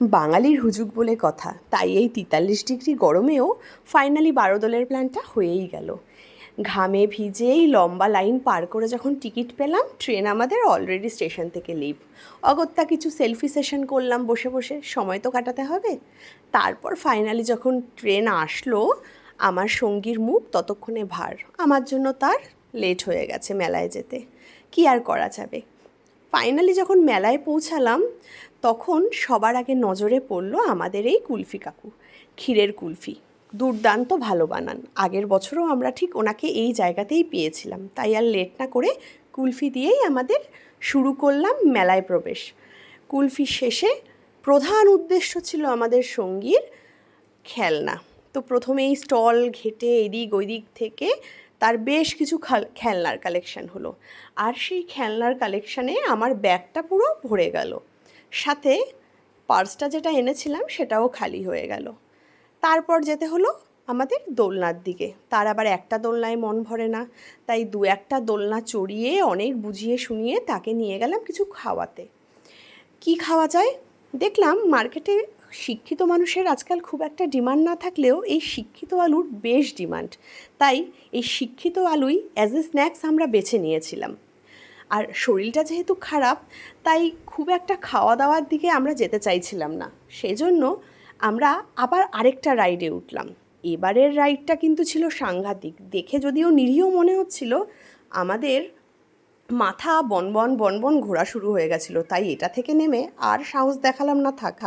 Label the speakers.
Speaker 1: বাঙালির হুজুগ বলে কথা। তাই এই তেতাল্লিশ ডিগ্রি গরমেও ফাইনালি বারো দলের প্ল্যানটা হয়েই গেল। ঘামে ভিজেই লম্বা লাইন পার করে যখন টিকিট পেলাম ট্রেন আমাদের অলরেডি স্টেশন থেকে লিভ অগত্যা কিছু সেলফি সেশন করলাম বসে বসে, সময় তো কাটাতে হবে। তারপর ফাইনালি যখন ট্রেন আসলো, আমার সঙ্গীর মুখ ততক্ষণে ভার। আমার জন্য তার লেট হয়ে গেছে মেলায় যেতে। কি আর করা যাবে? ফাইনালি যখন মেলায় পৌঁছালাম, তখন সবার আগে নজরে পড়ল আমাদের এই কুলফি কাকু, ক্ষীরের কুলফি। দুর্দান্ত ভালো বানান। আগের বছরও আমরা ঠিক ওনাকে এই জায়গাতেই পেয়েছিলাম। তাই আর লেট না করে কুলফি দিয়েই আমাদের শুরু করলাম মেলায় প্রবেশ। কুলফি শেষে প্রধান উদ্দেশ্য ছিল আমাদের সঙ্গীর খেলনা। তো প্রথমেই স্টল ঘেটে এদিক ওইদিক থেকে তার বেশ কিছু খাল- খেলনার কালেকশন হলো। আর সেই খেলনার কালেকশানে আমার ব্যাগটা পুরো ভরে গেল। সাথে পার্সটা যেটা এনেছিলাম সেটাও খালি হয়ে গেল। তারপর যেতে হলো আমাদের দোলনার দিকে। তার আবার একটা দোলনায় মন ভরে না। তাই দু একটা দোলনা চড়িয়ে, অনেক বুঝিয়ে শুনিয়ে তাকে নিয়ে গেলাম কিছু খাওয়াতে। কি খাওয়া যায়? দেখলাম মার্কেটে শিক্ষিত মানুষের আজকাল খুব একটা ডিমান্ড না থাকলেও এই শিক্ষিত আলুর বেশ ডিমান্ড। তাই এই শিক্ষিত আলুই অ্যাজ এ স্ন্যাক্স আমরা বেছে নিয়েছিলাম। আর শরীরটা যেহেতু খারাপ, তাই খুব একটা খাওয়া দাওয়ার দিকে আমরা যেতে চাইছিলাম না। সেজন্য আমরা আবার আরেকটা রাইডে উঠলাম। এবারের রাইডটা কিন্তু ছিল সাংঘাতিক। দেখে যদিও নিরীহ মনে হচ্ছিল, আমাদের মাথা বনবন বনবন ঘোরা শুরু হয়ে গেছিল। তাই এটা থেকে নেমে আর সাহস দেখালাম না থাক।